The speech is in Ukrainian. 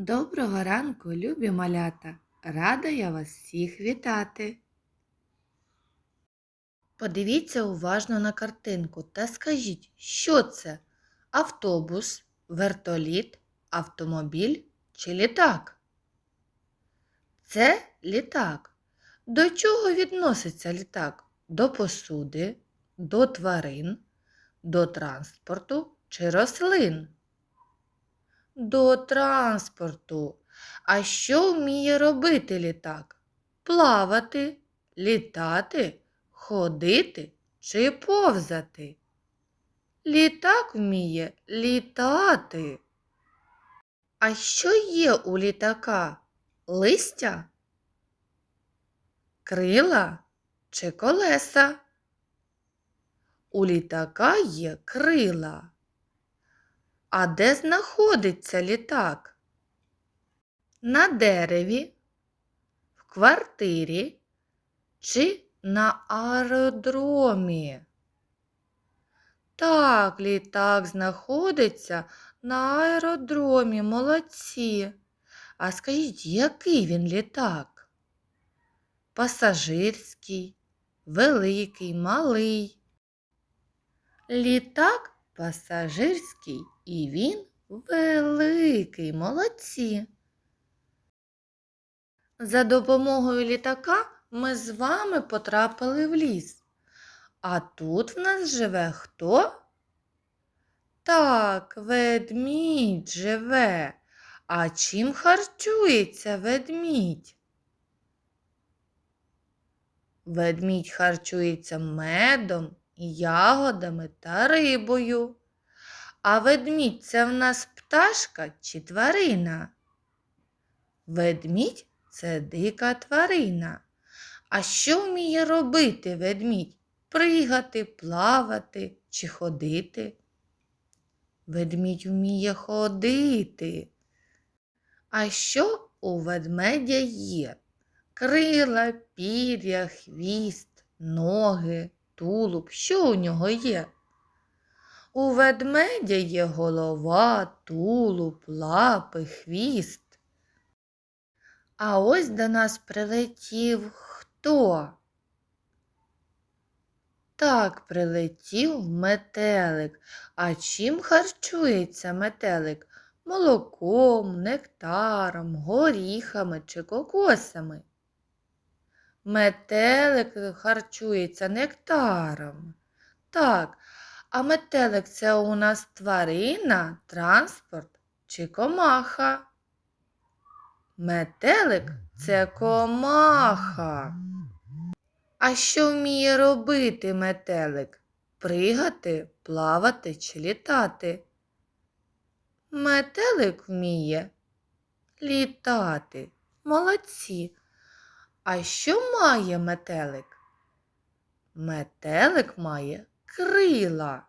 Доброго ранку, любі малята! Рада я вас всіх вітати. Подивіться уважно на картинку та скажіть, що це? Автобус, вертоліт, автомобіль чи літак? Це літак. До чого відноситься літак? До посуди, до тварин, до транспорту чи рослин? До транспорту. А що вміє робити літак? Плавати, літати, ходити чи повзати? Літак вміє літати. А що є у літака? Листя? Крила чи колеса? У літака є крила. А де знаходиться літак? На дереві, в квартирі чи на аеродромі? Так, літак знаходиться на аеродромі, молодці. А скажіть, який він літак? Пасажирський, великий, малий. Літак пасажирський і він великий, молодці. За допомогою літака ми з вами потрапили в ліс. А тут в нас живе хто? Так, ведмідь живе. А чим харчується ведмідь? Ведмідь харчується медом, ягодами та рибою. А ведмідь це в нас пташка чи тварина? Ведмідь це дика тварина. А що вміє робити ведмідь? Пригати, плавати чи ходити? Ведмідь вміє ходити. А що у ведмедя є? Крила, пір'я, хвіст, ноги, тулуб. Що у нього є? У ведмедя є голова, тулуб, лапи, хвіст. А ось до нас прилетів хто? Так, прилетів метелик. А чим харчується метелик? Молоком, нектаром, горіхами чи кокосами? Метелик харчується нектаром. Так, а метелик це у нас тварина, транспорт чи комаха? Метелик це комаха. А що вміє робити метелик? Пригати, плавати чи літати? Метелик вміє літати. Молодці. А що має метелик? Метелик має крила.